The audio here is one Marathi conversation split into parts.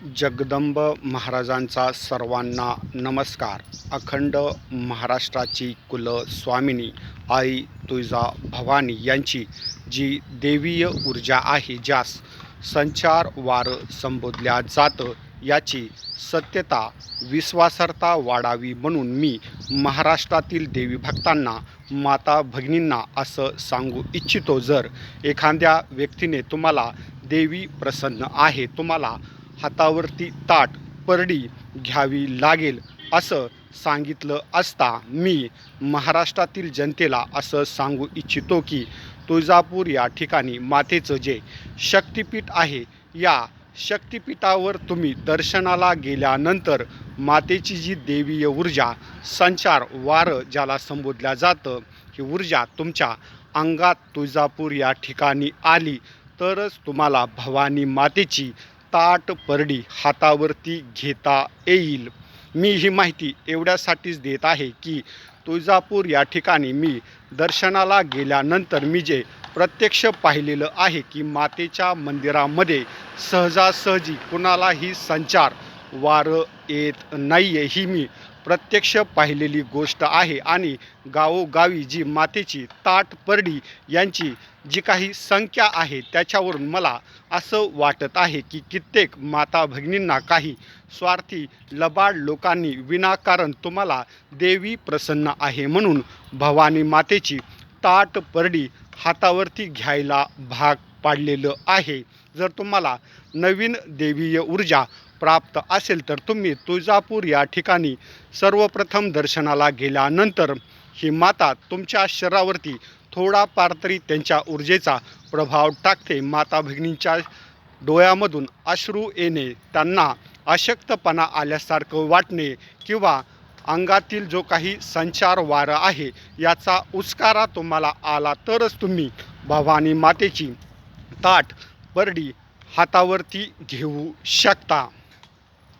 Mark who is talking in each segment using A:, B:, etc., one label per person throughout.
A: जगदंब महाराजांचा सर्वांना नमस्कार. अखंड महाराष्ट्राची कुलस्वामिनी आई तुळजा भवानी यांची जी देवीय ऊर्जा आहे ज्यास संचार वार संबोधल्या जातं याची सत्यता विश्वासार्हता वाढावी म्हणून मी महाराष्ट्रातील देवी भक्तांना माता भगिनींना असं सांगू इच्छितो. जर एखाद्या व्यक्तीने तुम्हाला देवी प्रसन्न आहे तुम्हाला हातावरती ताट परडी घ्यावी लागेल असं सांगितलं असता मी महाराष्ट्रातील जनतेला असं सांगू इच्छितो की तुळजापूर या ठिकाणी मातेचं जे शक्तिपीठ आहे या शक्तिपीठावर तुम्ही दर्शनाला गेल्यानंतर मातेची जी देवीय ऊर्जा संचार वारं ज्याला संबोधल्या जातं ही ऊर्जा तुमच्या अंगात तुळजापूर या ठिकाणी आली तरच तुम्हाला भवानी मातेची ताट परडी हातावरती घेता येईल. मी ही माहिती एवढ्यासाठीच देत आहे की तुळजापूर या ठिकाणी मी दर्शनाला गेल्यानंतर मी जे प्रत्यक्ष पाहिलेलं आहे की मातेच्या मंदिरामध्ये सहजासहजी कुणालाही संचार वारं येत नाही आहे ही मी प्रत्यक्ष पाहिलेली गोष्ट आहे आणि गावोगावी जी मातेची ताट परडी यांची जी काही संख्या आहे त्याच्यावरून मला असं वाटत आहे की कित्येक माता भगिनींना काही स्वार्थी लबाड लोकांनी विनाकारण तुम्हाला देवी प्रसन्न आहे म्हणून भवानी मातेची ताट परडी हातावरती घ्यायला भाग पाडलेलं आहे. जर तुम्हाला नवीन देवीय ऊर्जा प्राप्त असेल तर तुम्ही तुळजापूर या ठिकाणी सर्वप्रथम दर्शनाला गेल्यानंतर ही माता तुमच्या शरीरावरती थोडाफार तरी त्यांच्या ऊर्जेचा प्रभाव टाकते. माता भगिनींच्या डोळ्यामधून अश्रू येणे त्यांना अशक्तपणा आल्यासारखं वाटणे किंवा अंगातील जो काही संचार वारं आहे याचा उस्कारा तुम्हाला आला तरच तुम्ही भवानी मातेची ताट परडी हातावरती घेऊ शकता.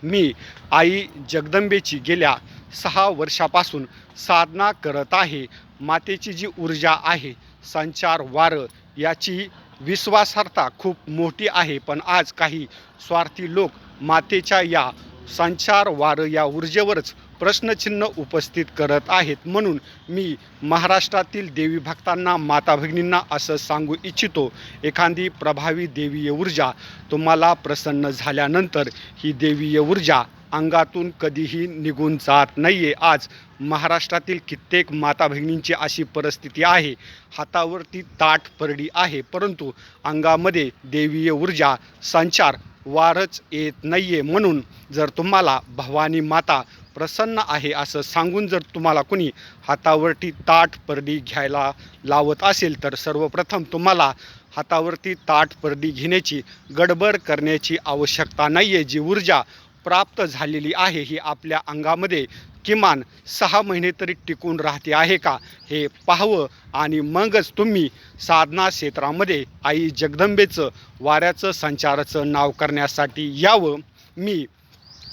A: मी आई जगदंबेची गेल्या सहा वर्षापासून साधना करत आहे. मातेची जी ऊर्जा आहे संचार वारं याची विश्वासार्हता खूप मोठी आहे. पण आज काही स्वार्थी लोक मातेच्या या संचार वारं या ऊर्जेवरच प्रश्नचिन्ह उपस्थित करत आहेत. म्हणून मी महाराष्ट्रातील देवी भक्तांना माता भगिनींना असं सांगू इच्छितो एखादी प्रभावी देवीय ऊर्जा तुम्हाला प्रसन्न झाल्यानंतर ही देवीय ऊर्जा अंगातून कधीही निघून जात नाही आहे आज महाराष्ट्रातील कित्येक माता भगिनींची अशी परिस्थिती आहे. हातावरती ताट परडी आहे परंतु अंगामध्ये देवीय ऊर्जा संचार वारच येत नाही आहे म्हणून जर तुम्हाला भवानी माता प्रसन्न आहे असं सांगून जर तुम्हाला कुणी हातावरती ताट परडी घ्यायला लावत असेल तर सर्वप्रथम तुम्हाला हातावरती ताट परडी घेण्याची गडबड करण्याची आवश्यकता नाही आहे जी ऊर्जा प्राप्त झालेली आहे ही आपल्या अंगामध्ये किमान सहा महिने तरी टिकून राहते आहे का? हे पाहावं आणि मगच तुम्ही साधना क्षेत्रामध्ये आई जगदंबेचं वाऱ्याचं संचाराचं नाव करण्यासाठी यावं. मी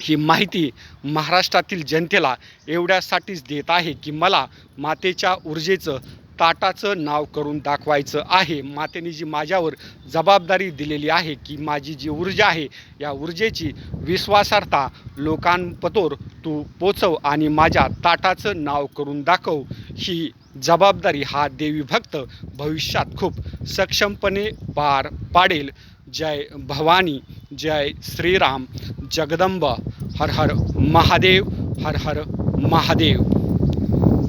A: ही माहिती महाराष्ट्रातील जनतेला एवढ्यासाठीच देत आहे की मला मातेच्या ऊर्जेचं ताटाचं नाव करून दाखवायचं आहे. मातेने जी माझ्यावर जबाबदारी दिलेली आहे की माझी जी ऊर्जा आहे या ऊर्जेची विश्वासार्हता लोकांपतोर तू पोचव आणि माझ्या ताटाचं नाव करून दाखव. ही जबाबदारी हा देवी भक्त भविष्यात खूप सक्षमपणे पार पाडेल. जय भवानी. જય શ્રી રામ જગદંબ. હર હર મહાદેવ. હર હર મહાદેવ.